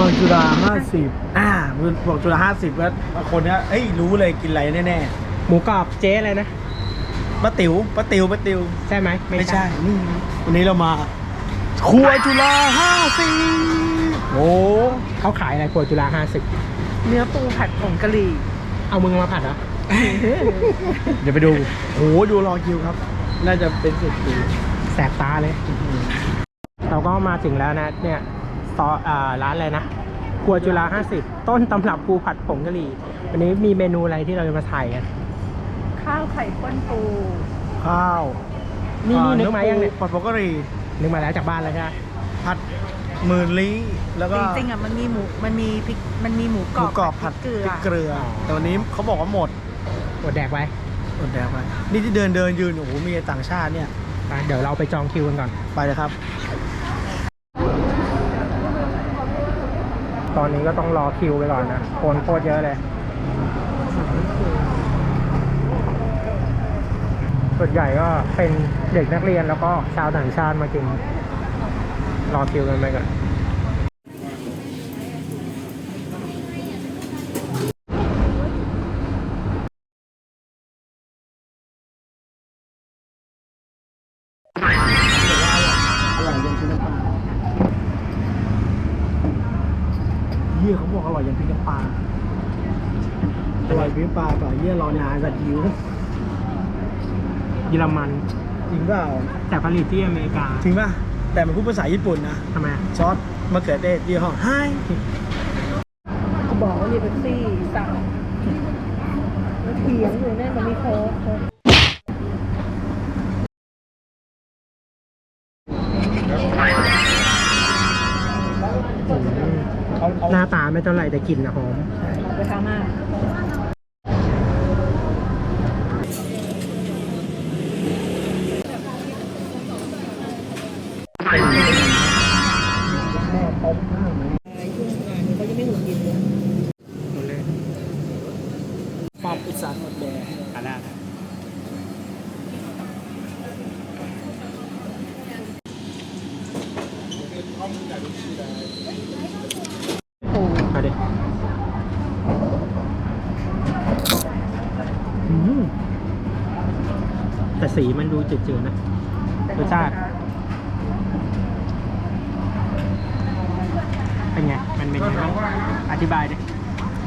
ซอยจุฬาห้าสิบอ่ามือบอกจุฬาห้าสิบแล้วคนเนี้ยเอ้ยรู้เลยกินอะไรแน่หมูกรอบเจ๊อะไรนะ ๆป้าติ๋วป้าติ๋วป้าติ๋วใช่ไหมไม่ใช่นี่วันนี้เรามา ครัวจุฬาห้าสิบโอ้เขาขายอะไรครัวจุฬาห้าสิบเนื้อปูผัดผงกะหรี่ เอามึงมาผัดเหรอเดี๋ยวไปดูโอ้โหดูรอคิวครับ น่าจะเป็นสิบปีแสบตาเลย เราก็มาถึงแล้วนะ เนี่ย ซออ่าร้านอะไรนะครัวจุฬาห้าสิบต้นตำรับปูผัดผงกะหรี่ วันนี้มีเมนูอะไรที่เราจะมาถ่ายกัน ข้าวไข่ข้นปูข้าวนี่อ่นี่นึกมายังเนี่ยผัดโปกรีนึกมาแล้วจากบ้านแล้วใช่ไหมผัดหมื่นลี้แล้วก็จริงๆอะมันมีหมูมันมีพริกมันมีหมูหกรมูอบกรอบผัดเกลือพริกเกลือ แต่วันนี้เขาบอกว่าหมดอดแดกไว้หมดแล้วไปนี่ที่เดินเดินยืนโอ้โหมีต่างชาติเนี่ยไปเดี๋ยวเราไปจองคิวกันก่อนไปเลยครับ อนนี้ก็ต้องรอคิวไปก่อนนะคนโคตรเยอะเลย ส่วนใหญ่ก็เป็นเด็กนักเรียนแล้วก็ชาวต่างชาติมากิน รอคิวกันไปก่อน ปลาอร่อยพริกน้ำปลาป่ะเยี่ยรอนานสัตว์หิวเยอรมัน จริงเปล่าแต่ผลิตที่อเมริกาจริงป่ะ แต่มันพูดภาษาญี่ปุ่นนะ ทำไมซอสมะเขือเทศยี่ห้อไฮเขาบอกว่าเรียกเป็นซี่สั่งแล้วเถียงอยู่นั่นมันมีโค้กโค้ก หน้าตาไม่เท่าไหร่แต่กลิ่นนะหอมเอาไปทำมากแม่ต้มข้าวไหมวงงานเขาจะไม่หงุดหงิดเลย หมดเลย ฟอบอิสานหมดแดง อะได้มาดิอืมแต่ สีมันดูจืดๆนะรสชาติเป็นไง มันเป็นยังไงบ้างอธิบายดิ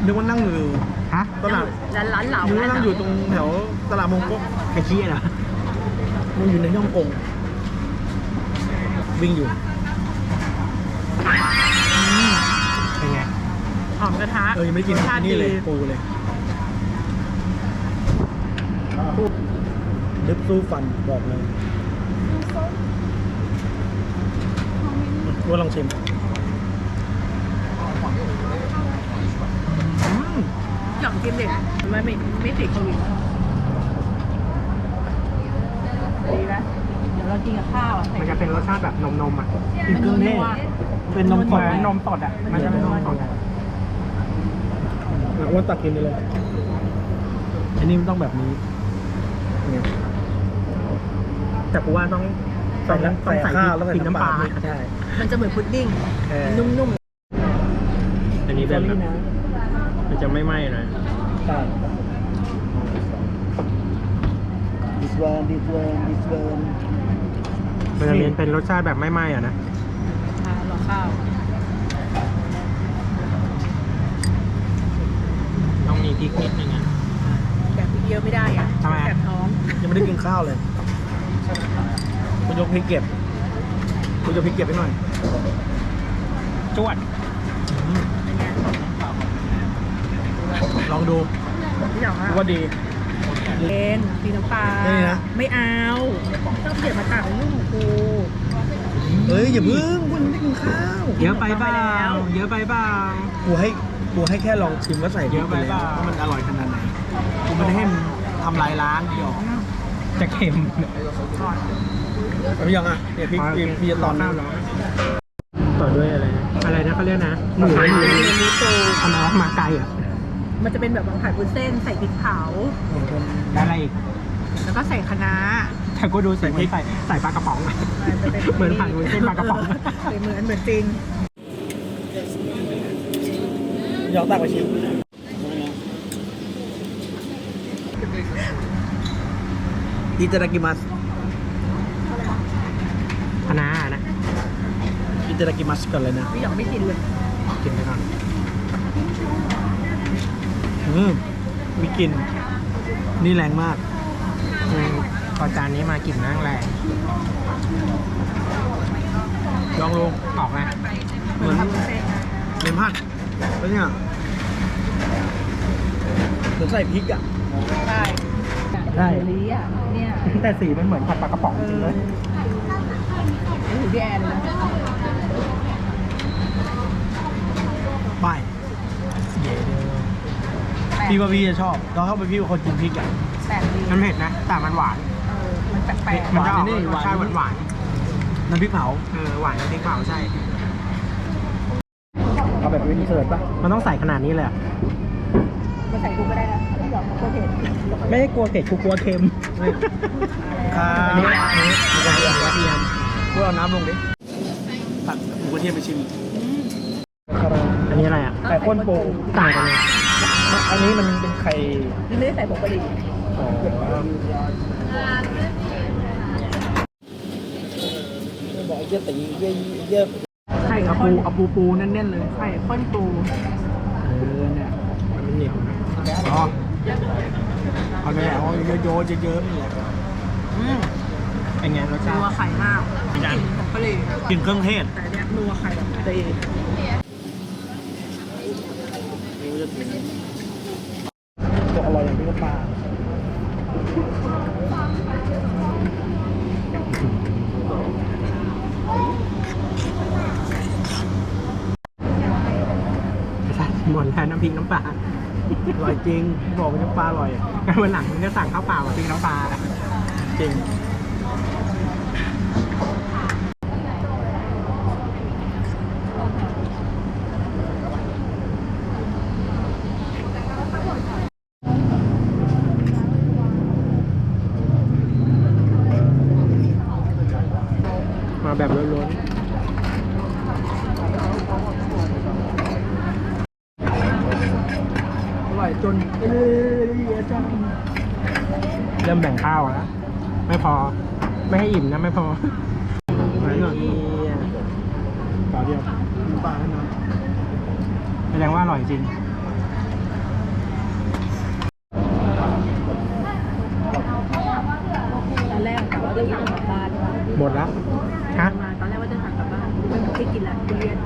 นึกว่านั่งอยู่ฮะตลาดร้านร้านเหลานึกว่าร้านนั่งเหลาอยู่ตรงแถวตลาดมงกุฎกระชี้เหรอมันอยู่ในย่องกงวิ่งอยู่เป็นไงหอมกระทะเออยังไม่ได้กินรสชาตินี่เลยดีปูเลย ดึบสู้ฟันบอกเลยว่าลองชิมอืมหย่อมกินเด็กไม่ไม่ไม่ติดโควิดดีแล้วเดี๋ยวเรากินกับข้าวอะใส่มันจะเป็นรสชาติแบบนมๆอะกินเครื่องเทศเป็นนมเหสมืดอนไหมนมสดอะ มันจะเป็นนมสดอะอะอ้ว่าตักกินไปเลย อันนี้มันต้องแบบนี้เนี่ย แต่กูว่าต้องใส่น้ำต้ใส่องใส่ข้าวแล้วใส่พริกน้ำน้ำปปลาลาใช่มันจะเหมือนพุดดิ้งเออนุ่มอันนี้เป็นแบบนะมันจะไม่ไหม้หน่อยใช่ this one this one this one มันจะเป็นเป็นรสชาติแบบไม่ไหม้อะนะๆอ่ารอข้าวต้องมีพริกนิดนึงอะแบบเยอะไม่ได้อะทำไมแบบท้องยังไม่ได้กินข้าวเลย คุณยกพริกเก็บ คุณยกพริกเก็บไปหน่อย จวด ลองดูพี่หยองอะว่าดีเอ็นปีน้ำปลานี่นะ ไม่เอาต้องเปลี่ยนมาตักลูกของกูเฮ้ยอย่าพึ่งคุณไม่ได้กินข้าวเยอะไปเปล่าเยอะไปเปล่ากูให้กูให้แค่ลองชิมว่าใส่พริกไปเยอะไปเปแล้ล่าวว่ามันอร่อยขนาดไหนกูไม่ได้ให้มันทำลายล้างเดียว จะเค็มแล้วพี่ยังอะเนี่ยพริกพริกพี่จะตอนข้าวร้อนต่อด้วยอะไรนะอะไรนะเขาเรียกนะหมูหมูมันมีปูเอามามาไกลอะมันจะเป็นแบบผัดบุนเส้นใส่พริกเผาแล้วอะไรอีกแล้วก็ใส่คะน้าแต่ก็ดูใส่พริกใส่ใส่ปลากระป๋องอะเหมือนผัดวุ้นเส้นปลากระป๋องเหมือนเหมือนจริงยองตักไปชิม อิตาดากิมัสคณะนะอิตาดากิมัสก่อนเลยนะพี่หยองไม่กินเลย กินไปก่อนอืมมีกลิ่นนี่แรงมากอืมพอจานนี้มากลิ่นนั่งแรงลองลงออกไหมเหมือนเลมอนแล้วเนี่ยเหมือนใส่พริกอะใช่ ใช่ลีอะเนี่ยแต่สีมันเหมือนผัดปลากระป๋องจริงเลยนี่ถือพี่แอนเลยไปเย้เลยพี่ว่าพี่จะชอบเราเข้าไปพี่เป็นคนกินพริกอะแปลกดีมันเผ็ดนะ แต่มันหวาน เออมันแปลกๆ มันจะออกรสชาติหวานหวานน้ำพริกเผาๆเออหวานน้ำพริกเผาใช่ เอาแบบวินเสิร์ตป่ะมันต้องใส่ขนาดนี้เลยอะ มาใส่กูก็ได้ หยองก็เผ็ดไม่ได้กลัวเผ็ดกูกลัวเค็มครับอันนี้อันนี้หมูกระเทียมกระเทียมพวกเอาน้ำลงดิตักหมูกระเทียมไปชิมอันนี้อะไรอะไข่ข้นปูต่างกันเลยอันนี้มันเป็นไข่นี่ไม่ได้ใส่ผงกะหรี่บอกเยอะตีเยอะเยอะไข่เอาข้ปูนเอาปูปูแน่นๆเลยไข่ข้นปูเออเนี่ยมันเหนียวนะอ๋อ เอาไปแล้วเยอะๆเยอะๆนี่แหละอืมเป็นไงรสชานัวติไข่มากกลิ่นผงกะหรี่กินเครื่องเทศแต่อันเนี้ยนัวไข่แบบตีจะอร่อยอย่างที่ปลาใช่หมดแล้วน้ำพริกน้ำปลา อร่อยจริงบอกว่าน้ำปลาอร่อยงั้นวันหลังมึงก็สั่งข้าวเปล่ากับพริกน้ำปลาจริงมาแบบล้วนอร่อยจนเอ้ยจัง ๆเริ่มแบ่งข้าวแล้วไม่พอ ไม่ให้อิ่มนะไม่พอมาหน่อยปลาเดียวมีปลาให้น้ำแสดงว่าอร่อยจริงตอนแรกกะว่าจะสั่งกลับบ้านหมดแล้วฮะมาตอนแรกว่าจะสั่งกลับบ้านไม่กินละทุเรียน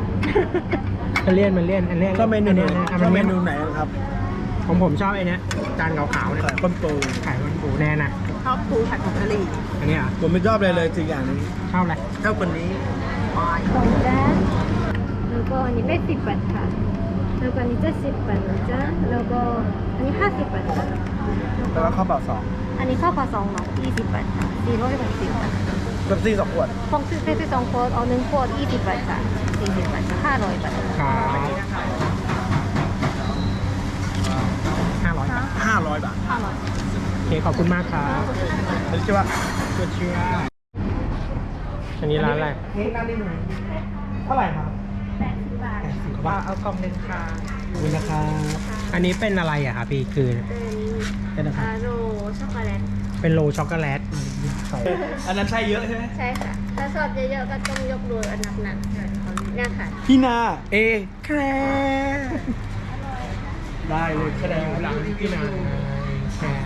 มันเลี่ยนมันเลี่ยนอันเนี้ยชอบเมนูอัไหนยะชอบเมอันนูนี้ไหนครับ ผมผมชอบไอ้เนี้ยจานขาวๆเนี่ยไข่ข้นปูไข่ข้นปูแน่น่ะชอบปูผัดผงกะหรี่อันนี้อะผมไม่ชอบเลยเลยสิ่งอย่างนี้ชอบเลยรชอบคนนี้ของจ้าแล้วก็อันนี้แปดสิบบาทค่ะ แล้วก็อันนี้จะดสิบบาทนะจ้าแล้วก็อันนี้ห้าสิบบาทค่ะแล้วก็ข้าวเปล่าสองอันนี้ข้าวผัดสองเนาะยี่สิบบาทค่ะสี่ร้อยหกสิบบาทเป๊ปซี่สองขวดฟองซื้อเซตสองขวดเอาหนึ่งขวดยี่สิบบาทค่ะสี่สิบบาทค่ะห้าร้อยบาทค่ะ ห้บาอร่อยโอเคขอบคุณมากครับชื่อว่าตัวเชื่ออันนี้ร้านอะไรนี่ร้านนี้เท่าไหร่ครับแปดสิบบาทแปาเอากล่องหนึ่งค่ขอบคุณนะครับอันนี้เป็นอะไรอะครับพี่คือเป็นโรช็อกโกแลตเป็นโรช็อกโกแลตอันนั้นใช่เยอะใช่ไหมใช่ค่ะ ถ้าสอบเยอะๆก็ต้องยกโรอันหนักๆเนี่ยค่ะพี่นาเอแคร์ ได้เลยแสดงหลังพี่นาแชร์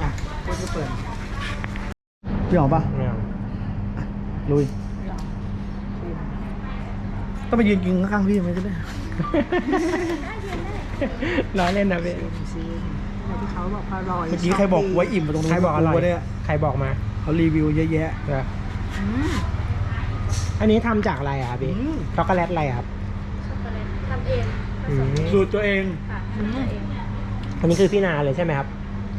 อะก็จะเปิดพี่หอมปะเนี่ยลุย ต้องไปยืนกินข้างๆพี่ไหมจะได้ล้อเล่นนะพี่ที่เขาบอกอร่อยเมื่อกี้ใครบอกไว้อิ่มมาตรงนู้นใครบอกอร่อยวะเนี่ยใครบอกมาเขารีวิวเยอะแยะเอออืมอันนี้ทำจากอะไรอะครับพี่อืมช็อกโกแลตอะไรอะครับช็อกโกแลตทำเอง อืมสูตรตัวเอง ค่ะทำเองอันนี้คือพี่นาเลยใช่ไหมครับ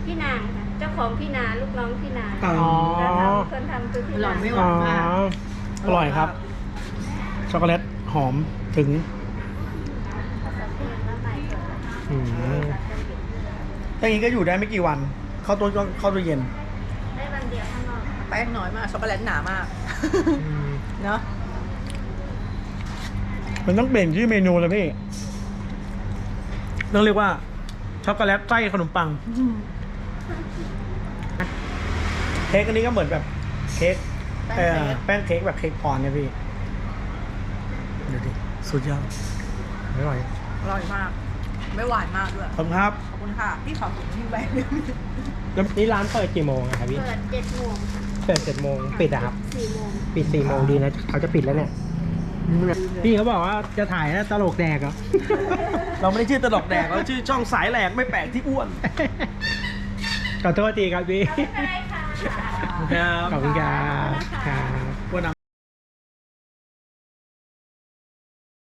พี่นางค่ะเจ้าของพี่นาลูกน้องพี่นาอ๋อ แล้วทำคนทำคือพี่อร่นาอยไม่หอ๋วาอนมากอร่อยครับ ช็อกโกแลตหอมถึงอืมอย่างนี้ก็อยู่ได้ไม่กี่วัน เข้าตัวก็เข้าตัวเย็น ได้วันเดียวข้างนอกแป้งน้อยมากช็อกโกแลตหนามากอืมเนาะเมันต้องเปลี่ยนชื่อเมนูเลยพี่ ต้องเรียกว่า ช็อกโกแลตไส้ขนมปังเค้กอันนี้ก็เหมือนแบบเค้กเอ่อแป้งเค้กแบบเค้กพรเนี่ยพี่เดี๋ยวดิสุดยอดอร่อยอร่อยมาก ไม่หวานมากด้วย ขอบคุณครับ ขอบคุณค่ะพี่ขอถุงที่แบงค์นี่ร้านเปิดกี่โมงอะครับพี่เปิดเจ็ดโมงค่ะเปิดเจ็ดโมงปิดอะครับสี่โมงปิดสี่โมงดีนะเขาจะปิดแล้วเนี่ย พี่เขาบอกว่าจะถ่ายแล้วตลกแดกเหรอ เราไม่ได้ชื่อตลกแดกเราชื่อช่องสายแหลกไม่แปลกที่อ้วนขอโทษทีครับพี่ไม่เป็นไรค่ะครับ ขอบคุณครับครับ